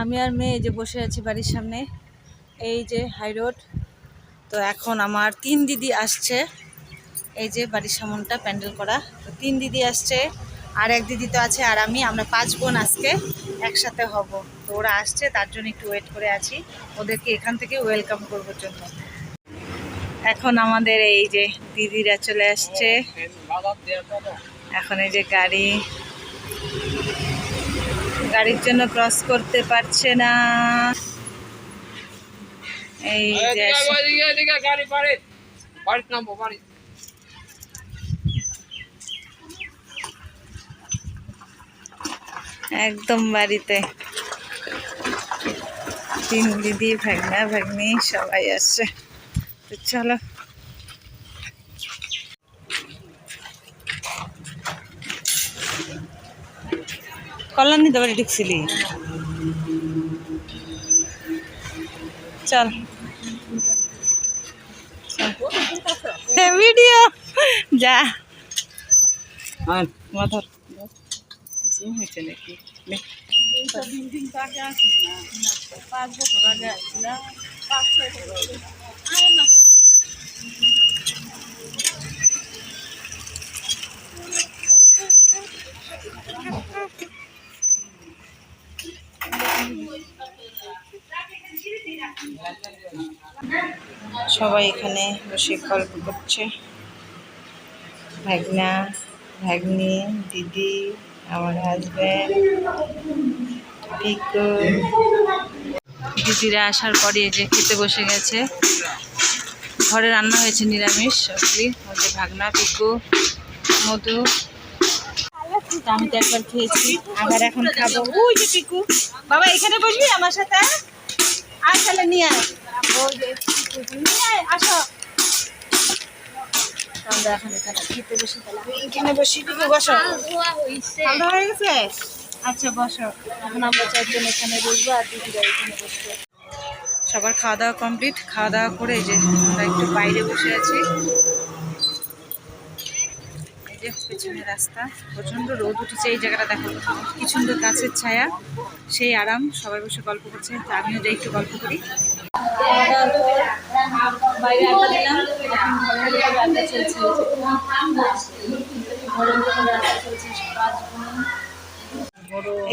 আমি আর মেয়ে যে বসে আছি বাড়ির সামনে, এই যে হাই রোড। তো এখন আমার তিন দিদি আসছে, এই যে বাড়ির সামনটা প্যান্ডেল করা। তো তিন দিদি আসছে, আর এক দিদি তো আছে, আর আমি, আমরা পাঁচ বোন আজকে একসাথে হব। তো ওরা আসছে, তার জন্য একটু ওয়েট করে আছি। ওদেরকে এখান থেকে ওয়েলকাম করবার জন্য। এখন আমাদের এই যে দিদিরা চলে আসছে। এখন এই যে গাড়ি গাড়ির জন্য ক্রস করতে পারছে না। এই একদম বাড়িতে। তিন দিদি ভাগনা ভাগ্নি সবাই আসছে। তো চলো। কল্যাণী তো বাড়ি ঢুকছিলি চল। ভিডিও। যা। মাথার হয়েছে নাকি? নে। সবাই এখানে বসে গল্প করছে। ভাগনা, ভাগ্নি, দিদি, আমার হাজব্যান্ড দিদিরা আসার পরে যে খেতে বসে গেছে। ঘরে রান্না হয়েছে নিরামিষ, সবজি। ওদের ভাগনা, পিকু, মধু। আমি তো একবার খেয়েছি, আবার এখন খাব। ওই যে পিকু। বাবা, এখানে বসবি আমার সাথে? তাহলে নিয়ে আয়। আসো আমরা এখন এখানে খেতে বসে এখানে বসি। পিকু বসো ঠান্ডা হয়ে গেছে? আচ্ছা বসো। এখন আমরা চারজন এখানে বসবো আর দিদিরা এখানে বসবো। সবার খাওয়া দাওয়া কমপ্লিট। খাওয়া দাওয়া করে যে আমরা একটু বাইরে বসে আছি। পেছনে রাস্তা। প্রচণ্ড রোদ উঠেছে, এই জায়গাটা দেখো কি সুন্দর গাছের ছায়া, সেই আরাম। সবাই বসে গল্প করছে, তা আমিও যাই একটু গল্প করি।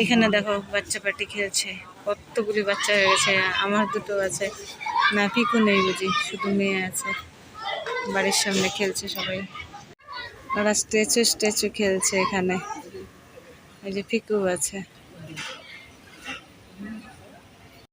এখানে দেখো বাচ্চা পাটি খেলছে, কতগুলি বাচ্চা হয়ে গেছে, আমার দুটো আছে। না পিকু নেই বুঝি, শুধু মেয়ে আছে। বাড়ির সামনে খেলছে সবাই। ওরা স্ট্যাচু স্ট্যাচু খেলছে এখানে। এই যে পিকু আছে।